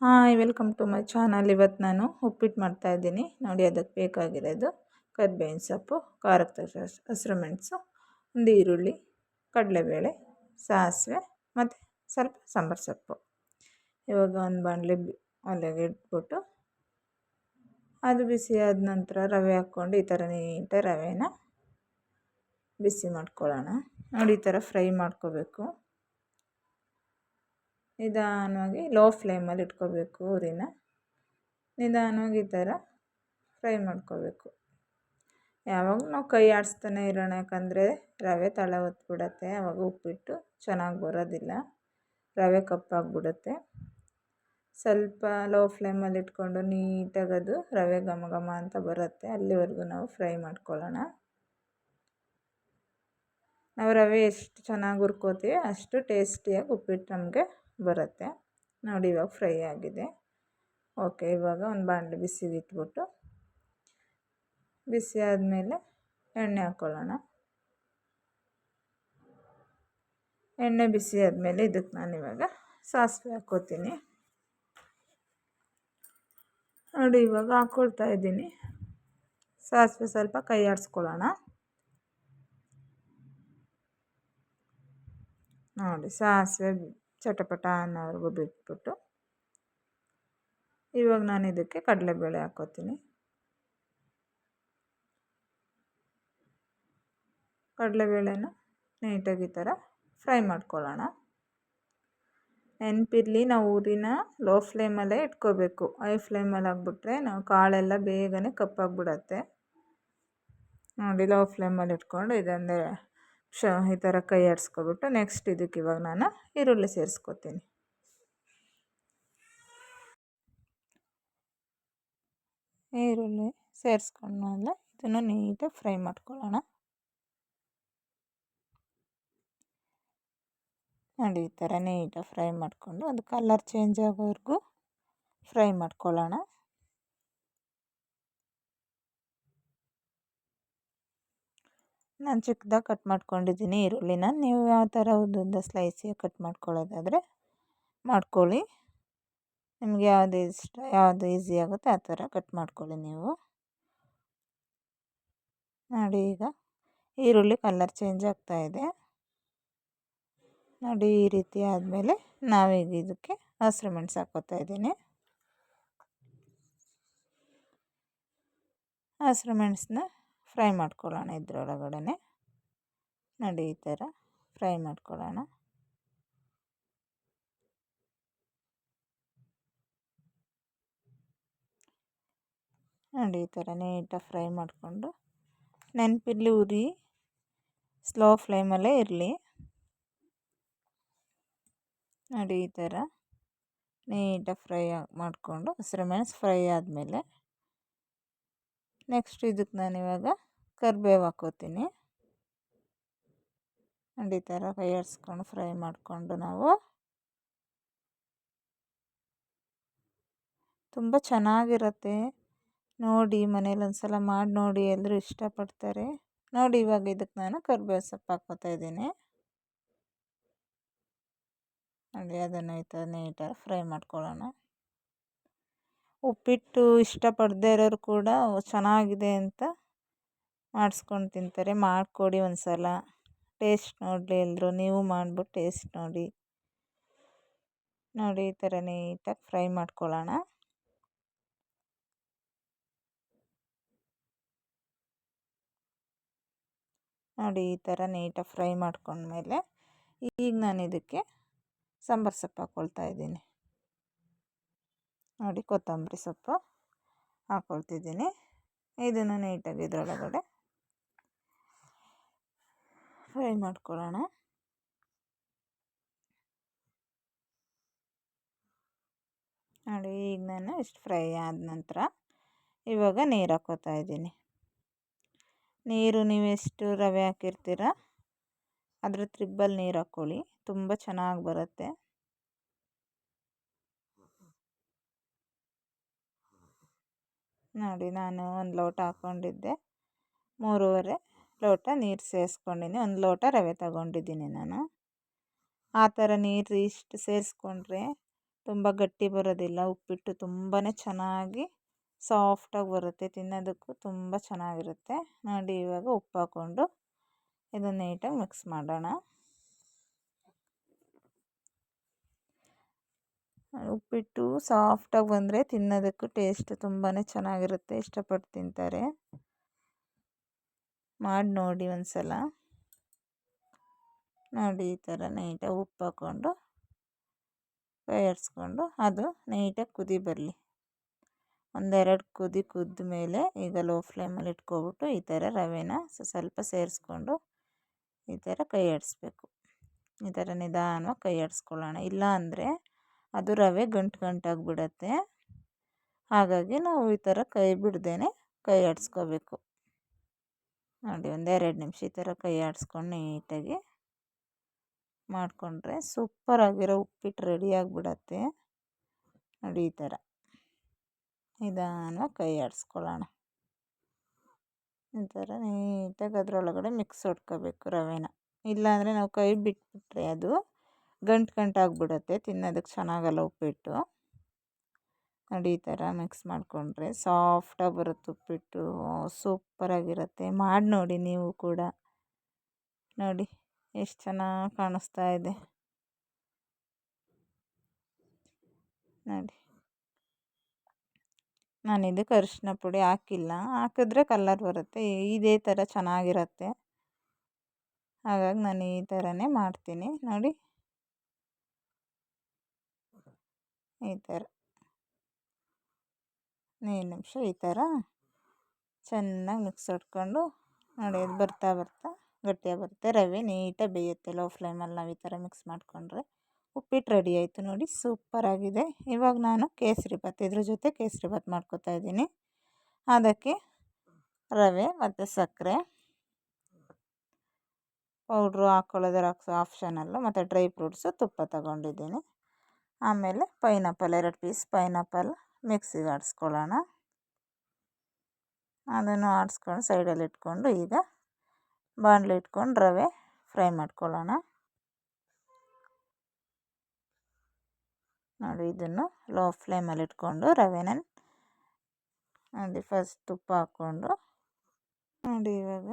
Hi, welcome to my channel. ಇವತ್ತು ನಾನು ಉಪ್ಪಿಟ್ಟು ಮಾಡ್ತಾಯಿದ್ದೀನಿ ನೋಡಿ, ಅದಕ್ಕೆ ಬೇಕಾಗಿರೋದು ಕರಿಬೇವಿನ ಸೊಪ್ಪು ಖಾರಕ್ಕೆ ಹಸಿರು ಮೆಣಸು, ಒಂದು ಈರುಳ್ಳಿ, ಕಡಲೆಬೇಳೆ, ಸಾಸಿವೆ ಮತ್ತು ಸ್ವಲ್ಪ ಸಾಂಬಾರು ಸೊಪ್ಪು. ಇವಾಗ ಒಂದು ಬಾಣಲೆ ಒಲೆಗೆ ಇಟ್ಬಿಟ್ಟು ಅದು ಬಿಸಿ ಆದ ನಂತರ ರವೆ ಹಾಕ್ಕೊಂಡು ಈ ಥರ ನೀಟಾಗಿ ರವೆನ ಬಿಸಿ ಮಾಡ್ಕೊಳ್ಳೋಣ. ನೋಡಿ, ಈ ಥರ ಫ್ರೈ ಮಾಡ್ಕೋಬೇಕು. ನಿಧಾನವಾಗಿ ಲೋ ಫ್ಲೇಮಲ್ಲಿ ಇಟ್ಕೋಬೇಕು ಉರಿನ. ನಿಧಾನವಾಗಿ ಈ ಥರ ಫ್ರೈ ಮಾಡ್ಕೋಬೇಕು. ಯಾವಾಗ ನಾವು ಕೈ ಆಡಿಸ್ತಾನೆ ಇರೋಣ, ಯಾಕಂದರೆ ರವೆ ತಳ ಹೊತ್ಬಿಡತ್ತೆ. ಆವಾಗ ಉಪ್ಪಿಟ್ಟು ಚೆನ್ನಾಗಿ ಬರೋದಿಲ್ಲ. ರವೆ ಕಪ್ಪಾಗಿಬಿಡುತ್ತೆ. ಸ್ವಲ್ಪ ಲೋ ಫ್ಲೇಮಲ್ಲಿ ಇಟ್ಕೊಂಡು ನೀಟಾಗಿ ಅದು ರವೆ ಘಮ ಘಮ ಅಂತ ಬರುತ್ತೆ. ಅಲ್ಲಿವರೆಗೂ ನಾವು ಫ್ರೈ ಮಾಡ್ಕೊಳ್ಳೋಣ. ನಾವು ರವೆ ಎಷ್ಟು ಚೆನ್ನಾಗಿ ಹುರ್ಕೋತೀವಿ ಅಷ್ಟು ಟೇಸ್ಟಿಯಾಗಿ ಉಪ್ಪಿಟ್ಟು ನಮಗೆ ಬರುತ್ತೆ. ನೋಡಿ ಇವಾಗ ಫ್ರೈ ಆಗಿದೆ. ಓಕೆ, ಇವಾಗ ಒಂದು ಬಾಣಲೆ ಬಿಸಿಗೆ ಇಟ್ಬಿಟ್ಟು ಬಿಸಿ ಆದಮೇಲೆ ಎಣ್ಣೆ ಹಾಕ್ಕೊಳ್ಳೋಣ ಎಣ್ಣೆ ಬಿಸಿ ಆದಮೇಲೆ ಇದಕ್ಕೆ ನಾನಿವಾಗ ಸಾಸಿವೆ ಹಾಕ್ಕೋತೀನಿ ನೋಡಿ ಇವಾಗ ಹಾಕ್ಕೊಳ್ತಾ ಇದ್ದೀನಿ. ಸಾಸಿವೆ ಸ್ವಲ್ಪ ಕೈ ಆಡಿಸ್ಕೊಳ್ಳೋಣ. ನೋಡಿ ಸಾಸಿವೆ ಚಟಪಟ ಅನ್ನೋವರೆಗೂ ಬಿಟ್ಬಿಟ್ಟು ಇವಾಗ ನಾನು ಇದಕ್ಕೆ ಕಡಲೆಬೇಳೆ ಹಾಕ್ಕೋತೀನಿ ಕಡಲೆಬೇಳೆನ ನೀಟಾಗಿ ಈ ಥರ ಫ್ರೈ ಮಾಡ್ಕೊಳ್ಳೋಣ. ನೆನಪಿರಲಿ ನಾವು ಊರಿನ ಲೋ ಫ್ಲೇಮಲ್ಲೇ ಇಟ್ಕೋಬೇಕು. ಹೈ ಫ್ಲೇಮಲ್ಲಿ ಹಾಕ್ಬಿಟ್ರೆ ನಾವು ಕಾಳೆಲ್ಲ ಬೇಗನೆ ಕಪ್ಪಾಗಿಬಿಡತ್ತೆ. ನೋಡಿ ಲೋ ಫ್ಲೇಮಲ್ಲಿ ಇಟ್ಕೊಂಡು ಇದೊಂದೇ ಶ ಈ ಥರ ಕೈ ಆಡಿಸ್ಕೊಬಿಟ್ಟು ನೆಕ್ಸ್ಟ್ ಇದಕ್ಕೆ ಇವಾಗ ನಾನು ಈರುಳ್ಳಿ ಸೇರಿಸ್ಕೊತೀನಿ. ಈರುಳ್ಳಿ ಸೇರಿಸ್ಕೊಂಡ್ಮೇಲೆ ಇದನ್ನು ನೀಟಾಗಿ ಫ್ರೈ ಮಾಡ್ಕೊಳ್ಳೋಣ. ನೋಡಿ, ಈ ಥರ ನೀಟಾಗಿ ಫ್ರೈ ಮಾಡಿಕೊಂಡು ಅದು ಕಲರ್ ಚೇಂಜ್ ಆಗೋವರೆಗೂ ಫ್ರೈ ಮಾಡ್ಕೊಳ್ಳೋಣ. ನಾನು ಚಿಕ್ಕದಾಗಿ ಕಟ್ ಮಾಡ್ಕೊಂಡಿದ್ದೀನಿ ಈರುಳ್ಳಿನ. ನೀವು ಯಾವ ಥರ ಉದ್ದುದ್ದ ಸ್ಲೈಸಿಗೆ ಕಟ್ ಮಾಡ್ಕೊಳ್ಳೋದಾದರೆ ಮಾಡ್ಕೊಳ್ಳಿ. ನಿಮಗೆ ಯಾವುದು ಇಷ್ಟ, ಯಾವುದು ಈಸಿ ಆಗುತ್ತೆ ಆ ಥರ ಕಟ್ ಮಾಡ್ಕೊಳ್ಳಿ ನೀವು. ನೋಡಿ ಈಗ ಈರುಳ್ಳಿ ಕಲರ್ ಚೇಂಜ್ ಆಗ್ತಾ ಇದೆ. ನೋಡಿ ಈ ರೀತಿ ಆದಮೇಲೆ ನಾವೀಗ ಇದಕ್ಕೆ ಹಸಿರು ಮೆಣಸು ಹಾಕೋತಾ ಇದ್ದೀನಿ. ಹಸಿರು ಮೆಣಸನ್ನ ಫ್ರೈ ಮಾಡ್ಕೊಳ್ಳೋಣ ಇದರೊಳಗಡೆನೆ. ನೋಡಿ ಈ ಥರ ಫ್ರೈ ಮಾಡ್ಕೊಳ್ಳೋಣ. ನೋಡಿ ಈ ಥರ ನೀಟಾಗಿ ಫ್ರೈ ಮಾಡಿಕೊಂಡು ನೆನಪಿರಲಿ ಉರಿ, ಸ್ಲೋ ಫ್ಲೇಮಲ್ಲೇ ಇರಲಿ. ನೋಡಿ ಈ ಥರ ನೀಟಾಗಿ ಫ್ರೈ ಮಾಡಿಕೊಂಡು ಹಸಿರು ಮೆಣಸು ಫ್ರೈ ಆದಮೇಲೆ ನೆಕ್ಸ್ಟ್ ಇದಕ್ಕೆ ನಾನು ಇವಾಗ ಕರಿಬೇವು ಹಾಕೋತೀನಿ. ಈ ಥರ ಕೈ ಫ್ರೈ ಮಾಡಿಕೊಂಡು ನಾವು ತುಂಬ ಚೆನ್ನಾಗಿರುತ್ತೆ. ನೋಡಿ ಮನೇಲಿ ಒಂದು ಸಲ ಮಾಡಿ ನೋಡಿ ಎಲ್ಲರೂ ಇಷ್ಟಪಡ್ತಾರೆ. ನೋಡಿ ಇವಾಗ ಇದಕ್ಕೆ ನಾನು ಕರಿಬೇವು ಸೊಪ್ಪು ಹಾಕೋತಾ ಇದ್ದೀನಿ. ನೋಡಿ ಅದನ್ನು ಈ ಥರ ನೀಟಾಗಿ ಫ್ರೈ ಮಾಡ್ಕೊಳ್ಳೋಣ. ಉಪ್ಪಿಟ್ಟು ಇಷ್ಟಪಡದೇ ಇರೋರು ಕೂಡ ಚೆನ್ನಾಗಿದೆ ಅಂತ ಮಾಡ್ಸ್ಕೊಂಡು ತಿಂತಾರೆ. ಮಾಡಿಕೊಡಿ ಒಂದು ಸಲ ಟೇಸ್ಟ್ ನೋಡಲಿ ಎಲ್ಲರೂ ನೀವು ಮಾಡ್ಬಿಟ್ಟು ಟೇಸ್ಟ್ ನೋಡಿ. ನೋಡಿ, ಈ ಥರ ನೀಟಾಗಿ ಫ್ರೈ ಮಾಡ್ಕೊಳ್ಳೋಣ. ನೋಡಿ, ಈ ಥರ ನೀಟಾಗಿ ಫ್ರೈ ಮಾಡ್ಕೊಂಡ್ಮೇಲೆ ಈಗ ನಾನು ಇದಕ್ಕೆ ಸಾಂಬಾರು ಸೊಪ್ಪು ಹಾಕ್ಕೊಳ್ತಾ ಇದ್ದೀನಿ. ನೋಡಿ ಕೊತ್ತಂಬರಿ ಸೊಪ್ಪು ಹಾಕ್ಕೊಳ್ತಿದ್ದೀನಿ ಇದನ್ನು ನೀಟಾಗಿ ಇದರೊಳಗಡೆ ಫ್ರೈ ಮಾಡ್ಕೊಳ್ಳೋಣ. ನೋಡಿ ಈಗ ನಾನು ಇಷ್ಟು ಫ್ರೈ ಆದ ನಂತರ ಇವಾಗ ನೀರು ಹಾಕ್ಕೋತಾ ಇದ್ದೀನಿ. ನೀರು ನೀವು ಎಷ್ಟು ರವೆ ಹಾಕಿರ್ತೀರ ಅದ್ರ ತ್ರಿಬ್ಬಲ್ ನೀರು ಹಾಕ್ಕೊಳ್ಳಿ. ತುಂಬ ಚೆನ್ನಾಗಿ ಬರುತ್ತೆ. ನೋಡಿ ನಾನು ಒಂದು ಲೋಟ ಹಾಕ್ಕೊಂಡಿದ್ದೆ. ಮೂರುವರೆ ಲೋಟ ನೀರು ಸೇರಿಸ್ಕೊಂಡಿನಿ. ಒಂದು ಲೋಟ ರವೆ ತಗೊಂಡಿದ್ದೀನಿ ನಾನು. ಆ ಥರ ನೀರು ಇಷ್ಟು ಸೇರಿಸ್ಕೊಂಡ್ರೆ ತುಂಬ ಗಟ್ಟಿ ಬರೋದಿಲ್ಲ. ಉಪ್ಪಿಟ್ಟು ತುಂಬಾ ಚೆನ್ನಾಗಿ ಸಾಫ್ಟಾಗಿ ಬರುತ್ತೆ. ತಿನ್ನೋದಕ್ಕೂ ತುಂಬ ಚೆನ್ನಾಗಿರುತ್ತೆ. ನೋಡಿ ಇವಾಗ ಉಪ್ಪು ಹಾಕ್ಕೊಂಡು ಇದನ್ನು ನೀಟಾಗಿ ಮಿಕ್ಸ್ ಮಾಡೋಣ. ಉಪ್ಪಿಟ್ಟು ಸಾಫ್ಟಾಗಿ ಬಂದರೆ ತಿನ್ನೋದಕ್ಕೂ ಟೇಸ್ಟ್ ತುಂಬಾ ಚೆನ್ನಾಗಿರುತ್ತೆ. ಇಷ್ಟಪಟ್ಟು ತಿಂತಾರೆ. ಮಾಡಿ ನೋಡಿ ಒಂದು ಸಲ ನೋಡಿ ಈ ಥರ ನೈಟಾಗಿ ಉಪ್ಪು ಹಾಕ್ಕೊಂಡು ಕೈ ಆಡಿಸ್ಕೊಂಡು ಅದು ನೈಟಾಗಿ ಕುದಿ ಬರಲಿ. ಒಂದೆರಡು ಕುದಿ ಕುದ್ದ ಮೇಲೆ ಈಗ ಲೋ ಫ್ಲೇಮಲ್ಲಿ ಇಟ್ಕೊಬಿಟ್ಟು ಈ ಥರ ರವೆನ ಸ್ವಲ್ಪ ಸೇರಿಸ್ಕೊಂಡು ಈ ಥರ ಕೈ ಆಡಿಸ್ಬೇಕು ಈ ಥರ ನಿಧಾನವಾಗಿ ಕೈ ಆಡಿಸ್ಕೊಳ್ಳೋಣ ಇಲ್ಲ ಅಂದರೆ ಅದು ರವೆ ಗಂಟು ಗಂಟಾಗಿಬಿಡತ್ತೆ. ಹಾಗಾಗಿ ನಾವು ಈ ಥರ ಕೈ ಬಿಡ್ದೇ ಕೈ ಆಡಿಸ್ಕೋಬೇಕು. ನೋಡಿ ಒಂದೆರಡು ನಿಮಿಷ ಈ ಥರ ಕೈ ಆಡಿಸ್ಕೊಂಡು ನೀಟಾಗಿ ಮಾಡಿಕೊಂಡ್ರೆ ಸೂಪರಾಗಿರೋ ಉಪ್ಪಿಟ್ಟು ರೆಡಿ ಆಗಿಬಿಡತ್ತೆ. ನೋಡಿ, ಈ ಥರ ನಿಧಾನವಾಗಿ ಕೈ ಆಡಿಸ್ಕೊಳ್ಳೋಣ. ಈ ಥರ ನೀಟಾಗಿ ಅದರೊಳಗಡೆ ಮಿಕ್ಸ್ ಹೊಡ್ಕೋಬೇಕು ರವೆನ. ಇಲ್ಲಾಂದರೆ ನಾವು ಕೈ ಬಿಟ್ಬಿಟ್ರೆ ಅದು ಗಂಟು ಗಂಟು ಆಗಿಬಿಡತ್ತೆ, ತಿನ್ನೋದಕ್ಕೆ ಚೆನ್ನಾಗಲ್ಲ ಉಪ್ಪಿಟ್ಟು. ನೋಡಿ ಈ ಥರ ಮಿಕ್ಸ್ ಮಾಡಿಕೊಂಡ್ರೆ ಸಾಫ್ಟಾಗಿ ಬರುತ್ತೆ ಉಪ್ಪಿಟ್ಟು. ಸೂಪರಾಗಿರುತ್ತೆ ಮಾಡಿ ನೋಡಿ ನೀವು ಕೂಡ. ನೋಡಿ ಎಷ್ಟು ಚೆನ್ನಾಗಿ ಕಾಣಿಸ್ತಾ ಇದೆ. ನೋಡಿ. ನಾನು ಇದಕ್ಕೆ ಅರಿಶಿನ ಪುಡಿ ಹಾಕಿಲ್ಲ. ಹಾಕಿದ್ರೆ ಕಲ್ಲರ್ ಬರುತ್ತೆ. ಇದೇ ಥರ ಚೆನ್ನಾಗಿರುತ್ತೆ. ಹಾಗಾಗಿ ನಾನು ಈ ಥರನೇ ಮಾಡ್ತೀನಿ. ನೋಡಿ. ಈ ಥರ. ಐದು ನಿಮಿಷ ಈ ಥರ ಚೆನ್ನಾಗಿ ಮಿಕ್ಸ್ ಹೊಡ್ಕೊಂಡು ನೋಡಿ ಅದು ಬರ್ತಾ ಬರ್ತಾ ಗಟ್ಟಿಯಾಗಿ ಬರುತ್ತೆ. ರವೆ ನೀಟಾಗಿ ಬೇಯುತ್ತೆ ಲೋ ಫ್ಲೇಮಲ್ಲಿ ನಾವು ಈ ಥರ ಮಿಕ್ಸ್ ಮಾಡಿಕೊಂಡ್ರೆ. ಉಪ್ಪಿಟ್ಟು ರೆಡಿ ಆಯಿತು ನೋಡಿ ಸೂಪರಾಗಿದೆ ಇವಾಗ ನಾನು ಕೇಸರಿ ಭಾತ್, ಇದ್ರ ಜೊತೆ ಕೇಸರಿ ಭಾತ್ ಮಾಡ್ಕೊತಾ ಇದ್ದೀನಿ. ಅದಕ್ಕೆ ರವೆ ಮತ್ತು ಸಕ್ಕರೆ ಪೌಡ್ರು ಹಾಕ್ಕೊಳ್ಳೋದ್ರ ಆಪ್ಷನಲ್ಲು ಮತ್ತು ಡ್ರೈ ಫ್ರೂಟ್ಸು ತುಪ್ಪ ತಗೊಂಡಿದ್ದೀನಿ. ಆಮೇಲೆ ಪೈನಾಪಲ್, ಎರಡು ಪೀಸ್ ಪೈನಾಪಲ್ ಮಿಕ್ಸಿಗೆ ಆಡಿಸ್ಕೊಳ್ಳೋಣ. ಅದನ್ನು ಆಡಿಸ್ಕೊಂಡು ಸೈಡಲ್ಲಿ ಇಟ್ಕೊಂಡು ಈಗ ಬಾಣಲಿ ಇಟ್ಕೊಂಡು ರವೆ ಫ್ರೈ ಮಾಡ್ಕೊಳ್ಳೋಣ. ನೋಡಿ, ಇದನ್ನು ಲೋ ಫ್ಲೇಮಲ್ಲಿ ಇಟ್ಕೊಂಡು ರವೆನ ನೋಡಿ ಫಸ್ಟ್ ತುಪ್ಪ ಹಾಕ್ಕೊಂಡು, ನೋಡಿ ಇವಾಗ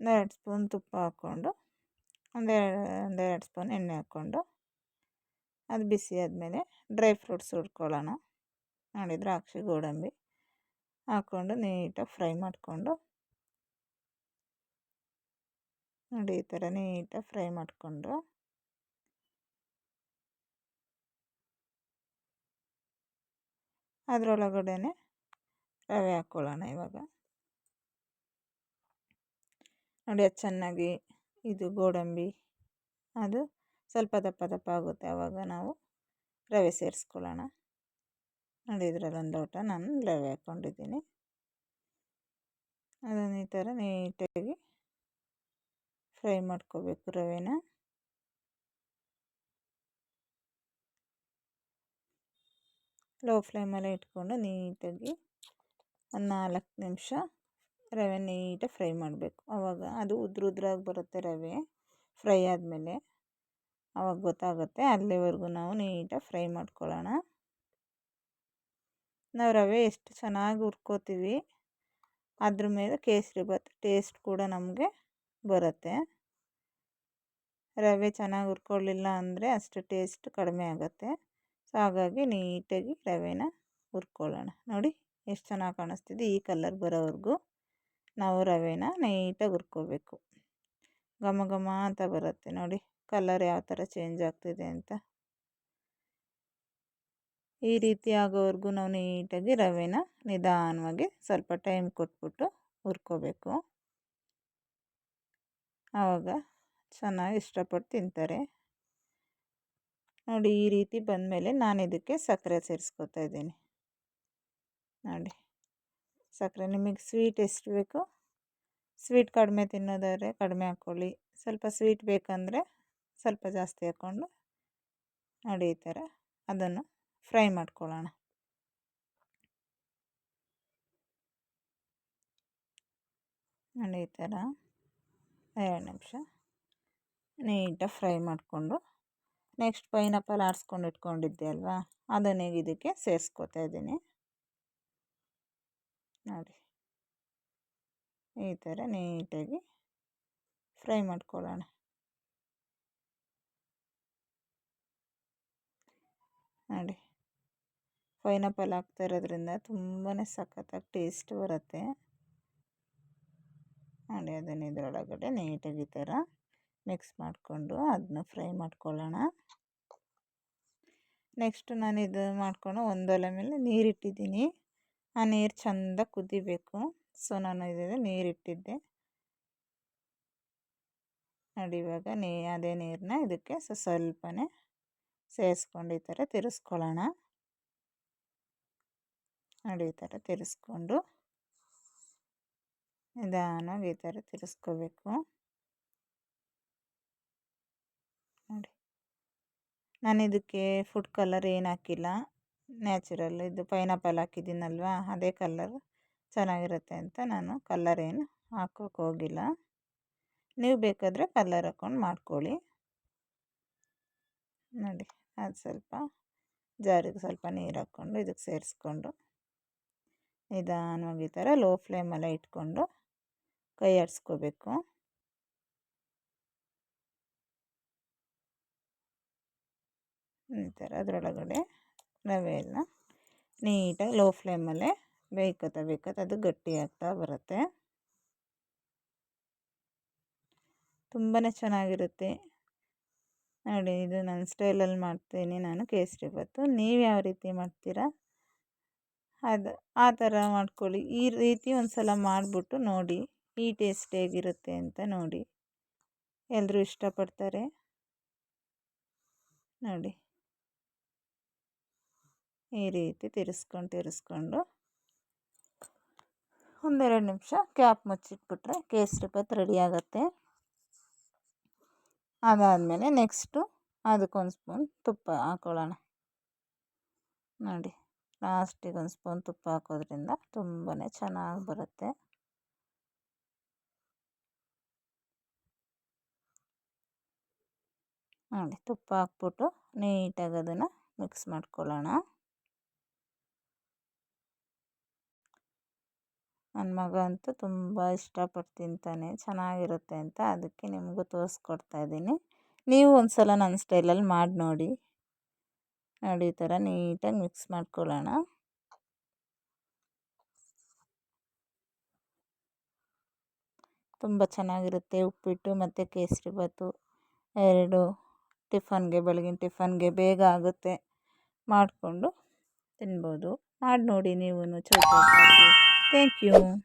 ಒಂದೆರಡು ಸ್ಪೂನ್ ತುಪ್ಪ ಹಾಕ್ಕೊಂಡು ಒಂದೆರಡು ಒಂದೆರಡು ಸ್ಪೂನ್ ಎಣ್ಣೆ ಹಾಕ್ಕೊಂಡು ಅದು ಬಿಸಿ ಆದಮೇಲೆ ಡ್ರೈ ಫ್ರೂಟ್ಸ್ ಹುರ್ಕೊಳ್ಳೋಣ. ನೋಡಿ ದ್ರಾಕ್ಷಿ ಗೋಡಂಬಿ ಹಾಕ್ಕೊಂಡು ನೀಟಾಗಿ ಫ್ರೈ ಮಾಡಿಕೊಂಡು ನೋಡಿ ಈ ಥರ ನೀಟಾಗಿ ಫ್ರೈ ಮಾಡಿಕೊಂಡು ಅದರೊಳಗಡೆ ರವೆ ಹಾಕ್ಕೊಳ್ಳೋಣ ಇವಾಗ. ನೋಡಿ ಅದು ಚೆನ್ನಾಗಿ ಇದು ಗೋಡಂಬಿ ಅದು ಸ್ವಲ್ಪ ದಪ್ಪ ದಪ್ಪ ಆಗುತ್ತೆ ಆವಾಗ ನಾವು ರವೆ ಸೇರಿಸ್ಕೊಳ್ಳೋಣ. ನೋಡಿ ಇದರಲ್ಲೊಂದು ಲೋಟ ನಾನು ರವೆ ಹಾಕ್ಕೊಂಡಿದ್ದೀನಿ. ಅದನ್ನು ಈ ಥರ ನೀಟಾಗಿ ಫ್ರೈ ಮಾಡ್ಕೋಬೇಕು ರವೆನ. ಲೋ ಫ್ಲೇಮಲ್ಲೇ ಇಟ್ಕೊಂಡು ನೀಟಾಗಿ ಒಂದು ನಾಲ್ಕು ನಿಮಿಷ ರವೆ ನೀಟಾಗಿ ಫ್ರೈ ಮಾಡಬೇಕು. ಆವಾಗ ಅದು ಉದ್ರ ಉದ್ರಾಗಿ ಬರುತ್ತೆ ರವೆ ಫ್ರೈ ಆದಮೇಲೆ. ಆವಾಗ ಗೊತ್ತಾಗುತ್ತೆ. ಅಲ್ಲಿವರೆಗೂ ನಾವು ನೀಟಾಗಿ ಫ್ರೈ ಮಾಡ್ಕೊಳ್ಳೋಣ. ನಾವು ರವೆ ಎಷ್ಟು ಚೆನ್ನಾಗಿ ಹುರ್ಕೋತೀವಿ, ಅದ್ರ ಮೇಲೆ ಕೇಸರಿ ಭಾತ್ ಟೇಸ್ಟ್ ಕೂಡ ನಮಗೆ ಬರುತ್ತೆ. ರವೆ ಚೆನ್ನಾಗಿ ಹುರ್ಕೊಳ್ಳಿಲ್ಲ ಅಂದರೆ ಅಷ್ಟು ಟೇಸ್ಟ್ ಕಡಿಮೆ ಆಗುತ್ತೆ. ಸೊ, ಹಾಗಾಗಿ ನೀಟಾಗಿ ರವೆನ ಹುರ್ಕೊಳ್ಳೋಣ. ನೋಡಿ, ಎಷ್ಟು ಚೆನ್ನಾಗಿ ಕಾಣಿಸ್ತಿದೆ ಈ ಕಲರ್ ಬರೋವರೆಗೂ. ನಾವು ರವೆನ ನೀಟಾಗಿ ಹುರ್ಕೋಬೇಕು. ಘಮ ಘಮ ಅಂತ ಬರುತ್ತೆ. ನೋಡಿ ಕಲರ್ ಯಾವ ಥರ ಚೇಂಜ್ ಆಗ್ತಿದೆ ಅಂತ. ಈ ರೀತಿ ಆಗೋವರೆಗೂ ನಾವು ನೀಟಾಗಿ ರವೆನ ನಿಧಾನವಾಗಿ ಸ್ವಲ್ಪ ಟೈಮ್ ಕೊಟ್ಬಿಟ್ಟು ಹುರ್ಕೋಬೇಕು. ಆವಾಗ ಚೆನ್ನಾಗಿ ಇಷ್ಟಪಟ್ಟು ತಿಂತಾರೆ. ನೋಡಿ ಈ ರೀತಿ ಬಂದಮೇಲೆ ನಾನು ಇದಕ್ಕೆ ಸಕ್ಕರೆ ಸೇರಿಸ್ಕೊತಾ ಇದ್ದೀನಿ. ನೋಡಿ ಸಕ್ಕರೆ ನಿಮಗೆ ಸ್ವೀಟ್ ಎಷ್ಟು ಬೇಕು. ಸ್ವೀಟ್ ಕಡಿಮೆ ತಿನ್ನೋದಾದರೆ ಕಡಿಮೆ ಹಾಕ್ಕೊಳ್ಳಿ. ಸ್ವಲ್ಪ ಸ್ವೀಟ್ ಬೇಕಂದರೆ ಸ್ವಲ್ಪ ಜಾಸ್ತಿ ಹಾಕ್ಕೊಂಡು ನೋಡಿ ಈ ಥರ ಅದನ್ನು ಫ್ರೈ ಮಾಡ್ಕೊಳ್ಳೋಣ. ನೋಡಿ ಈ ಥರ ಎರಡು ನಿಮಿಷ. ನೀಟಾಗಿ ಫ್ರೈ ಮಾಡಿಕೊಂಡು ನೆಕ್ಸ್ಟ್ ಪೈನಾಪಲ್ ಆರಿಸ್ಕೊಂಡು ಇಟ್ಕೊಂಡಿದ್ದೆ ಅಲ್ವಾ? ಅದನ್ನ ಈಗ ಇದಕ್ಕೆ ಸೇರಿಸ್ಕೊತಾ ಇದ್ದೀನಿ. ನೋಡಿ. ಈ ಥರ ನೀಟಾಗಿ ಫ್ರೈ ಮಾಡ್ಕೊಳ್ಳೋಣ. ನೋಡಿ. ಪೈನಾಪಲ್ ಹಾಕ್ತಾ ಇರೋದ್ರಿಂದ ತುಂಬಾ ಸಖತ್ತಾಗಿ ಟೇಸ್ಟ್ ಬರುತ್ತೆ. ನೋಡಿ ಅದನ್ನು ಇದರೊಳಗಡೆ ನೀಟಾಗಿ ಈ ಥರ ಮಿಕ್ಸ್ ಮಾಡಿಕೊಂಡು ಅದನ್ನ ಫ್ರೈ ಮಾಡ್ಕೊಳ್ಳೋಣ. ನೆಕ್ಸ್ಟ್ ನಾನು ಇದು ಮಾಡ್ಕೊಂಡು ಒಂದೊಲೆ ಮೇಲೆ ನೀರಿಟ್ಟಿದ್ದೀನಿ ಆ ನೀರು ಚೆಂದ ಕುದಿಬೇಕು. ಸೊ ನಾನು ಇದು ನೀರಿಟ್ಟಿದ್ದೆ ನೋಡಿ ಇವಾಗ ನೀ, ಅದೇ ನೀರನ್ನ ಇದಕ್ಕೆ ಸ್ವಲ್ಪನೇ ಸೇರಿಸ್ಕೊಂಡು ಈ ಥರ ತಿರ್ಸ್ಕೊಳ್ಳೋಣ. ನೋಡಿ ಈ ಥರ ತಿರ್ಸ್ಕೊಂಡು. ನಿಧಾನವಾಗಿ ಈ ಥರ ತಿರ್ಸ್ಕೋಬೇಕು. ನೋಡಿ. ನಾನು ಇದಕ್ಕೆ ಫುಡ್ ಕಲರ್ ಏನು ಹಾಕಿಲ್ಲ. ನ್ಯಾಚುರಲ್ ಇದು ಪೈನಾಪಲ್ ಹಾಕಿದ್ದೀನಲ್ವಾ, ಅದೇ ಕಲರ್ ಚೆನ್ನಾಗಿರುತ್ತೆ ಅಂತ ನಾನು ಕಲ್ಲರ್ ಏನು ಹಾಕೋಕೆ ಹೋಗಿಲ್ಲ. ನೀವು ಬೇಕಾದರೆ ಕಲ್ಲರ್ ಹಾಕ್ಕೊಂಡು ಮಾಡ್ಕೊಳ್ಳಿ. ನೋಡಿ. ಅದು ಸ್ವಲ್ಪ ಜಾರಿಗೆ ಸ್ವಲ್ಪ ನೀರು ಹಾಕ್ಕೊಂಡು ಇದಕ್ಕೆ ಸೇರಿಸ್ಕೊಂಡು ನಿಧಾನವಾಗಿ ಈ ಥರ ಲೋ ಫ್ಲೇಮಲ್ಲೇ ಇಟ್ಕೊಂಡು ಕೈ ಆಡಿಸ್ಕೋಬೇಕು. ಈ ಥರ ಅದರೊಳಗಡೆ ರವೆ ಎಲ್ಲ ನೀಟಾಗಿ ಲೋ ಫ್ಲೇಮಲ್ಲೇ ಬೇಯ್ಕೊತಾ ಬೇಕತ್ತ ಅದು ಗಟ್ಟಿ ಆಗ್ತಾ ಬರುತ್ತೆ. ತುಂಬಾ ಚೆನ್ನಾಗಿರುತ್ತೆ. ನೋಡಿ ಇದು ನನ್ನ ಸ್ಟೈಲಲ್ಲಿ ಮಾಡ್ತೀನಿ ನಾನು ಕೇಸರಿ ಭಾತು ನೀವು ಯಾವ ರೀತಿ ಮಾಡ್ತೀರಾ? ಅದು, ಆ ಥರ ಮಾಡ್ಕೊಳ್ಳಿ. ಈ ರೀತಿ ಒಂದು ಸಲ ಮಾಡಿಬಿಟ್ಟು ನೋಡಿ, ಈ ಟೇಸ್ಟ್ ಹೇಗಿರುತ್ತೆ ಅಂತ ನೋಡಿ. ಎಲ್ಲರೂ ಇಷ್ಟಪಡ್ತಾರೆ. ನೋಡಿ. ಈ ರೀತಿ ತಿರ್ಸ್ಕೊಂಡು ತಿರ್ಸ್ಕೊಂಡು ಒಂದೆರಡು ನಿಮಿಷ ಕ್ಯಾಪ್ ಮುಚ್ಚಿಟ್ಬಿಟ್ರೆ ಕೇಸರಿ ಭಾತ್ ರೆಡಿ ಆಗುತ್ತೆ. ಅದಾದಮೇಲೆ ನೆಕ್ಸ್ಟು ಅದಕ್ಕೊಂದು ಸ್ಪೂನ್ ತುಪ್ಪ ಹಾಕೊಳ್ಳೋಣ. ನೋಡಿ ಲಾಸ್ಟಿಗೆ ಒಂದು ಸ್ಪೂನ್ ತುಪ್ಪ ಹಾಕೋದ್ರಿಂದ ತುಂಬಾ ಚೆನ್ನಾಗಿ ಬರುತ್ತೆ. ನೋಡಿ, ತುಪ್ಪ ಹಾಕ್ಬಿಟ್ಟು ನೀಟಾಗಿ ಅದನ್ನು ಮಿಕ್ಸ್ ಮಾಡ್ಕೊಳ್ಳೋಣ. ನನ್ನ ಮಗ ಅಂತೂ ತುಂಬ ಇಷ್ಟಪಟ್ಟು ತಿಂತಾನೆ ಚೆನ್ನಾಗಿರುತ್ತೆ ಅಂತ ಅದಕ್ಕೆ ನಿಮಗೂ ತೋರಿಸ್ಕೊಡ್ತಾ ಇದ್ದೀನಿ. ನೀವು ಒಂದು ಸಲ ನನ್ನ ಸ್ಟೈಲಲ್ಲಿ ಮಾಡಿ ನೋಡಿ. ನೋಡಿ ಈ ಥರ ನೀಟಾಗಿ ಮಿಕ್ಸ್ ಮಾಡ್ಕೊಳ್ಳೋಣ. ತುಂಬ ಚೆನ್ನಾಗಿರುತ್ತೆ ಉಪ್ಪಿಟ್ಟು ಮತ್ತು ಕೇಸರಿ ಬಾತು ಎರಡು ಟಿಫನ್ಗೆ, ಬೆಳಗಿನ ಟಿಫನ್ಗೆ ಬೇಗ ಆಗುತ್ತೆ. ಮಾಡಿಕೊಂಡು ತಿನ್ಬೋದು. ಮಾಡಿ ನೋಡಿ ನೀವು ಚೌಕಾಬಾತು Thank you.